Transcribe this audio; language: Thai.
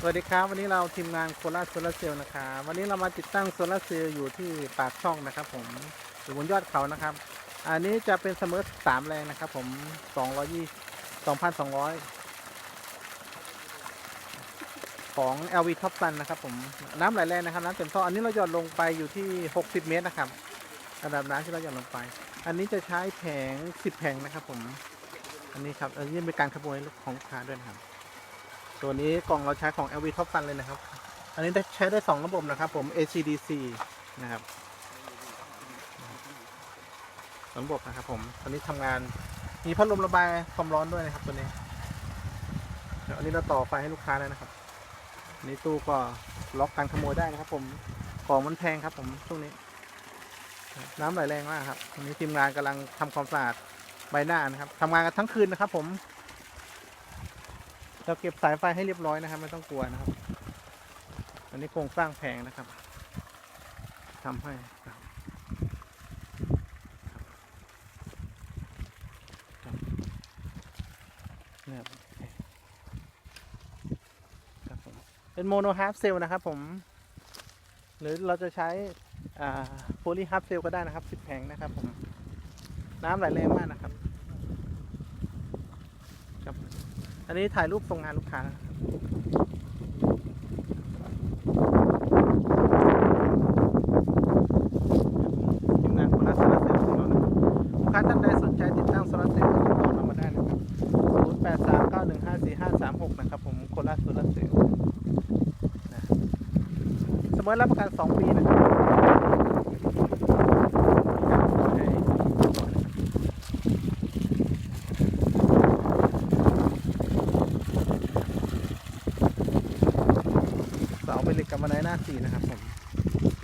สวัสดีครับ วันนี้เราทีมงานโคราชโซลาเซลล์นะครับวันนี้เรามาติดตั้งโซลาเซลล์อยู่ที่ปากช่องนะครับผมอยู่บนยอดเขานะครับ อันนี้จะเป็นเสมอสามแรงนะครับ ผมสองร้อยยี่สองพันสองร้อยของ LV Top Sun นะครับ ผมน้ำไหลแรงนะครับน้ำเต็มท่ออันนี้เราหย่อนลงไปอยู่ที่ 60 เมตรนะครับระดับน้ำที่เราหย่อนลงไป อันนี้จะใช้แผง 10 แผงนะครับ ผม อันนี้ครับอันนี้เป็นการขโมยของลูกค้าด้วยนะครับ ตัวนี้กล่องเราใช้ของ LV Top Sun เลยนะครับ อันนี้ใช้ได้ 2 ระบบนะครับผม ACDC นะครับระบบนะครับผมตัวนี้ทำงานมีพัดลมระบายความร้อนด้วยนะครับตัวนี้เดี๋ยวอันนี้เราต่อไฟให้ลูกค้าแล้วนะครับอันนี้ตู้ก็ล็อกการขโมยได้นะครับ ผมของมันแพงครับ ผมช่วงนี้ น้ำไหลแรงมากครับวันนี้ทีมงานกำลังทำความสะอาดใบหน้านะครับทำงานกันทั้งคืนนะครับ ผม เราเก็บสายไฟให้เรียบร้อยนะครับ ไม่ต้องกลัวนะครับ อันนี้โครงสร้างแผงนะครับทำให้ครับเนี่ยครับครับผมเป็นโมโนฮาร์ฟเซลนะครับผม หรือเราจะใช้โพลีฮาร์ฟเซลก็ได้นะครับสิบแผงนะครับผม น้ำไหลแรงมากนะครับครับ อันนี้ถ่ายรูปส่งงานลูกค้านะทีมงานโคราชโซลาร์เซลล์ของเรานะครับลูกค้าท่านใดสนใจติดตั้งโซลาร์เซลล์ติดต่อเรามาได้นะครับ0 8 3 9 1 5 4 5 3 6 นะครับ ผมโคราชโซลาร์เซลล์นะเสมอรับประกัน 2 ปีนะครับให้ เสาเป็นเหล็กกับบันไดหน้าสี่นะครับผม